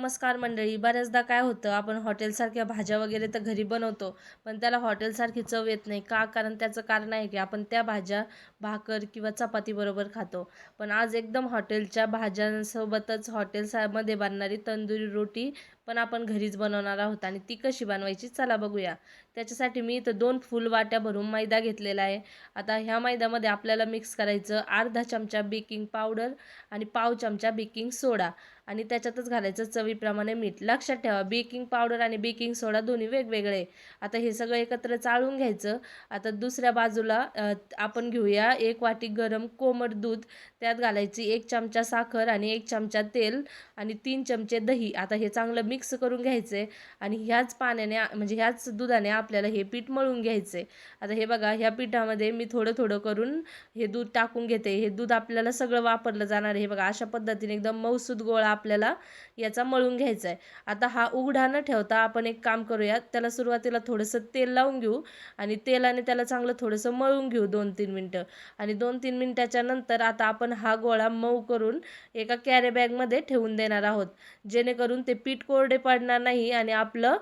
नमस्कार मंडळी. बऱ्याचदा काय होतं आपण हॉटेलसारख्या भाज्या वगैरे तर घरी बनवतो पण त्याला हॉटेलसारखी चव येत नाही. का? कारण त्याचं कारण आहे की आपण त्या भाज्या भाकर किंवा चपातीबरोबर खातो. पण आज एकदम हॉटेलच्या भाज्यांसोबतच हॉटेलमध्ये बनणारी तंदुरी रोटी पण आपण घरीच बनवणार आहोत आणि ती कशी बनवायची चला बघूया. त्याच्यासाठी मी इथं दोन फुल वाट्या भरून मैदा घेतलेला आहे. आता ह्या मैद्यामध्ये आपल्याला मिक्स करायचं अर्धा चमचा बेकिंग पावडर आणि पाव चमचा बेकिंग सोडा आणि त्याच्यातच घालायचं चवीप्रमाणे मीठ. लक्षात ठेवा बेकिंग पावडर आणि बेकिंग सोडा दोन्ही वेगवेगळे आता हे सगळं एकत्र चाळून घ्यायचं. आता दुसऱ्या बाजूला आपण घेऊया एक वाटी गरम कोमट दूध. त्यात घालायची एक चमचा साखर आणि एक चमचा तेल आणि तीन चमचे दही. आता हे चांगलं मिक्स मिक्स करून घ्यायचं आहे आणि ह्याच पाण्याने म्हणजे ह्याच दुधाने आपल्याला हे पीठ मळून घ्यायचं. आहे आता हे बघा ह्या पिठामध्ये मी थोडं थोडं करून हे दूध टाकून घेते. हे दूध आपल्याला सगळं वापरलं जाणार आहे. हे बघा अशा पद्धतीने एकदम मऊसूद गोळा आपल्याला याचा मळून घ्यायचा आहे आता हा उघडा न ठेवता आपण एक काम करूया. त्याला सुरुवातीला थोडंसं तेल लावून घेऊ आणि तेलाने त्याला चांगलं थोडंसं मळून घेऊ दोन तीन मिनटं. आणि दोन तीन मिनटाच्या नंतर आता आपण हा गोळा मऊ करून एका कॅरी बॅगमध्ये ठेवून देणार आहोत. जेणेकरून ते पीठ कोरडे पडणार नाही आणि आपलं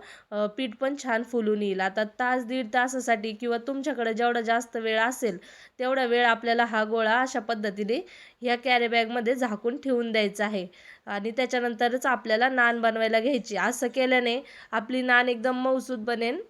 पीठ पण छान फुलून येईल. आता तास दीड तासासाठी किंवा तुमच्याकडे जेवढा जास्त वेळ असेल तेवढा वेळ आपल्याला हा गोळा अशा पद्धतीने ह्या कॅरीबॅगमध्ये झाकून ठेवून द्यायचा आहे. आणि त्याच्यानंतरच आपल्याला नान बनवायला घ्यायची. असं केल्याने आपली नान एकदम मऊसूद बनेल.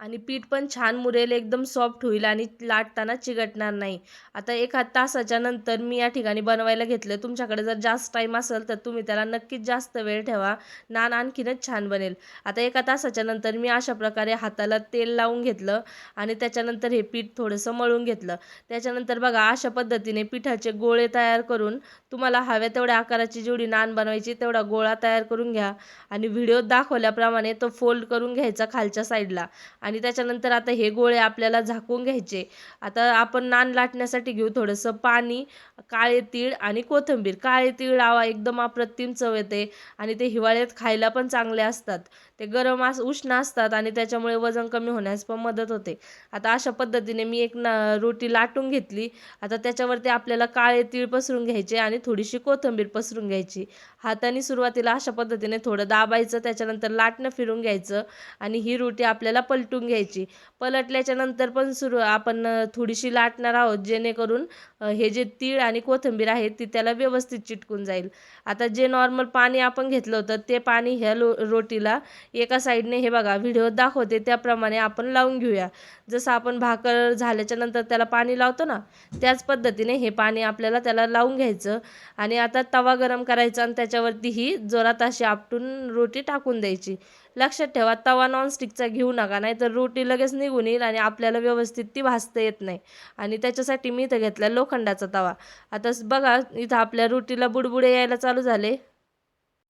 आणि पीठ पण छान मुरेल एकदम सॉफ्ट होईल आणि लाटताना चिकटणार नाही. आता एका तासाच्या नंतर मी या ठिकाणी बनवायला घेतलं. तुमच्याकडे जर जास्त टाईम असेल तर तुम्ही त्याला नक्कीच जास्त वेळ ठेवा. नान आणखीनच छान बनेल. आता एका तासाच्या नंतर मी अशा प्रकारे हाताला तेल लावून घेतलं आणि त्याच्यानंतर हे पीठ थोडंसं मळून घेतलं. त्याच्यानंतर बघा अशा पद्धतीने पिठाचे गोळे तयार करून तुम्हाला हव्या तेवढ्या आकाराची जेवढी नान बनवायची तेवढा गोळा तयार करून घ्या. आणि व्हिडिओत दाखवल्याप्रमाणे तो फोल्ड करून घ्यायचा खालच्या साईडला आणि त्याच्यानंतर आता हे गोळे आपल्याला झाकून घ्यायचे. आता आपण नान लाटण्यासाठी घेऊ थोडंसं पाणी काळे तीळ आणि कोथिंबीर. काळे तीळ लावा एकदम अप्रतिम चव येते. आणि ते हिवाळ्यात खायला पण चांगले असतात. ते गरम अस उष्ण असतात आणि त्याच्यामुळे वजन कमी होण्यास पण मदत होते. आता अशा पद्धतीने मी एक ना रोटी लाटून घेतली. आता त्याच्यावरती आपल्याला काळे तीळ पसरून घ्यायचे आणि थोडीशी कोथिंबीर पसरून घ्यायची. हाताने सुरुवातीला अशा पद्धतीने थोडं दाबायचं त्याच्यानंतर लाटणं फिरून घ्यायचं. आणि ही रोटी आपल्याला पलटून घ्यायची. पलटल्याच्या नंतर पण सुरू आपण थोडीशी लाटणार आहोत जेणेकरून हे जे तीळ आणि कोथिंबीर आहे ती त्याला व्यवस्थित चिटकून जाईल. आता जे नॉर्मल पाणी आपण घेतलं होतं ते पाणी ह्या लो रोटीला एका साईडने हे बघा व्हिडिओ दाखवते त्याप्रमाणे आपण लावून घेऊया. जसं आपण भाकर झाल्याच्यानंतर त्याला पाणी लावतो ना त्याच पद्धतीने हे पाणी आपल्याला त्याला लावून घ्यायचं. आणि आता तवा गरम करायचा आणि त्याच्यावरती ही जोरात अशी आपटून रोटी टाकून द्यायची. लक्षात ठेवा तवा नॉनस्टिकचा घेऊ नका नाहीतर रोटी लगेच निघून येईल आणि आपल्याला व्यवस्थित ती भाजता येत नाही. आणि त्याच्यासाठी मी इथं घेतला लोखंडाचा तवा. आता बघा इथं आपल्या रोटीला बुडबुडे यायला चालू झाले.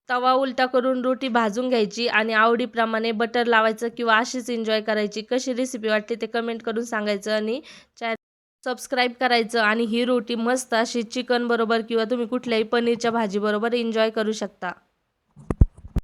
तवा उलटा करून रोटी भाजून घ्यायची आणि आवडीप्रमाणे बटर लावायचं किंवा अशीच एन्जॉय करायची. कशी रेसिपी वाटते ते कमेंट करून सांगायचं आणि चॅ सबस्क्राईब करायचं आणि ही रोटी मस्त अशी चिकनबरोबर किंवा तुम्ही कुठल्याही पनीरच्या भाजीबरोबर एन्जॉय करू शकता.